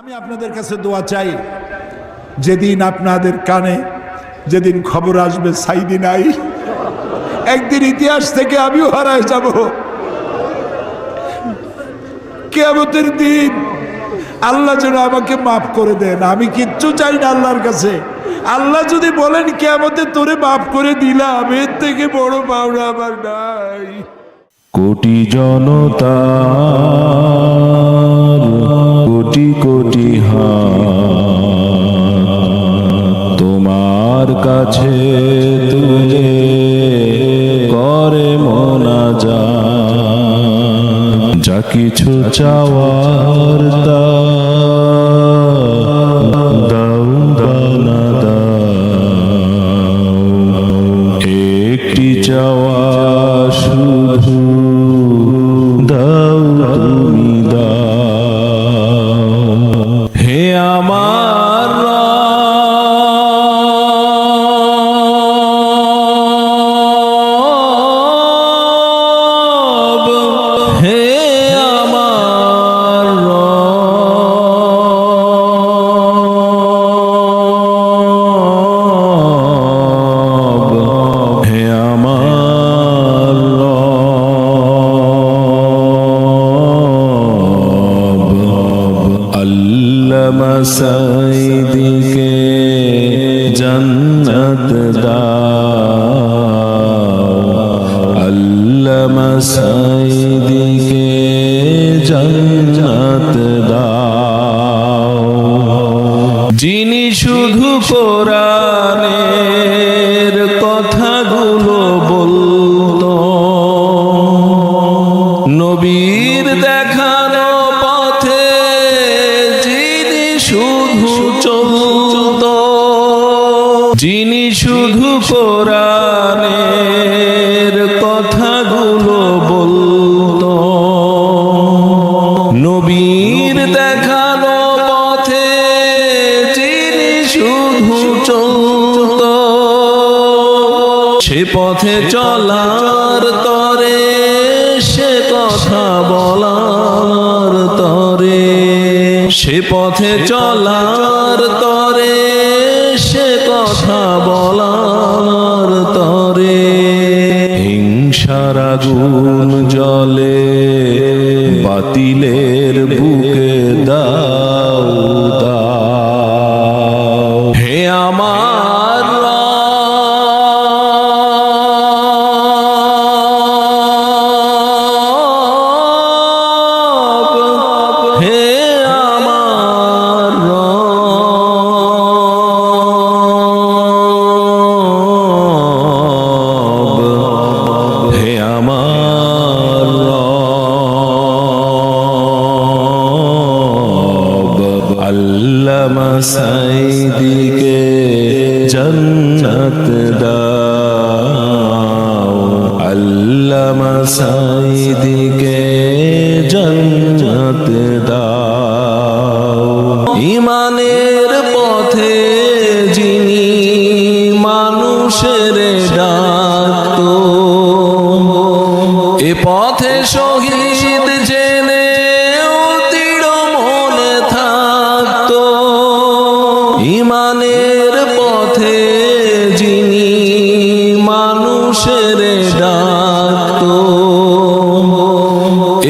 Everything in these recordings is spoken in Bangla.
আমি আপনাদের কাছে দোয়া চাই, যেদিন আপনাদের কানে, যেদিন খবর আসবে সাইদি নাই, একদিন ইতিহাস থেকে আমিও হারায় যাব। কেয়ামতের দিন আল্লাহ যেন আমাকে মাফ করে দেন, আমি কিচ্ছু চাই না আল্লাহর কাছে। আল্লাহ যদি বলেন, কেয়ামতে তোরে মাফ করে দিলাম, এর থেকে বড় পাওনা আমার নাই। কোটি জনতা কিছু চাওয়ার সাইদিকে জন্নত দাও। আল্লামা সাইদিকে জন্নত দাও। যিনি শুধু কোরআনের যিনি শুধু কোরআনের কথাগুলো বলতো, নবীর দেখানো পথে যিনি শুধু চলত, সে পথে চলার তরে সে কথা বলার তরে, সে পথে চলার তরে সে কথা বলার তরে। হিংসার আগুন জলে বাতিলের বুকে দাও আল্লামা সাইদিকে জন্নত দাও। আল্লামা সাইদিকে জন্নত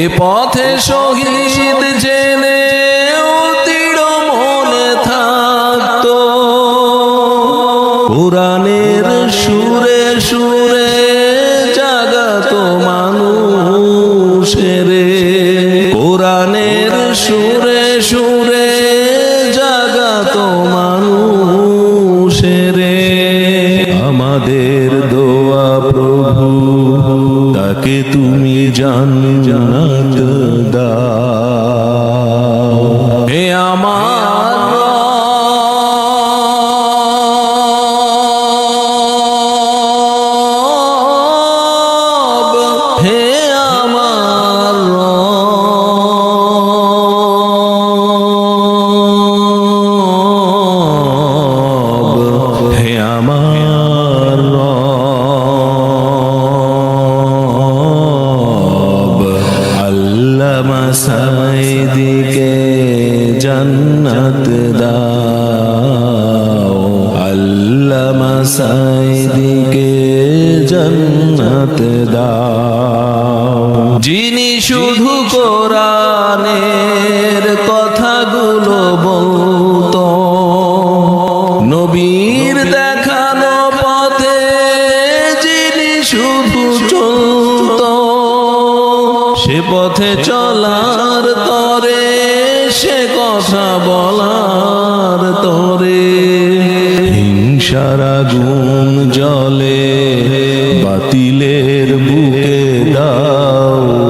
এ পথে শহীদ জেনে দৃঢ় মনে থাকতো। কোরআনের সুরে সুরে জাগাত মানুষের জান্নাত দাও সাইদিকে জন্নত দাও। আল্লামা সাইদিকে জন্নত দাও। যিনি শুধু কোরআনের কথাগুলো বলতো সে পথে চলার তরে সে কথা বলার তরে। হিংসারা আগুন জলে বাতিলের বুকে দাও।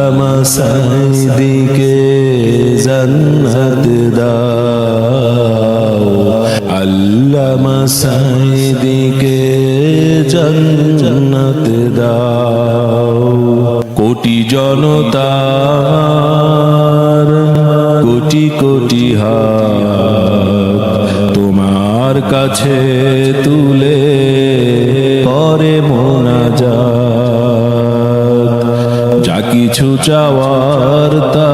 আল্লামা সাইদিকে জান্নাত দাও। আল্লামা সাইদিকে জান্নাত দাও। কোটি জনতার কোটি কোটি হাত তোমার কাছে তুলে কিছু চাওয়ার তা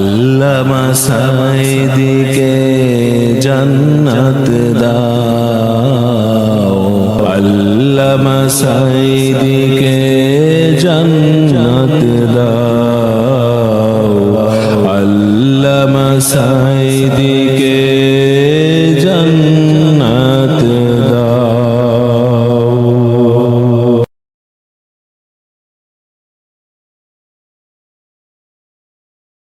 আল্লামা সাইদিকে জান্নাত দাও। আল্লামা সাইদিকে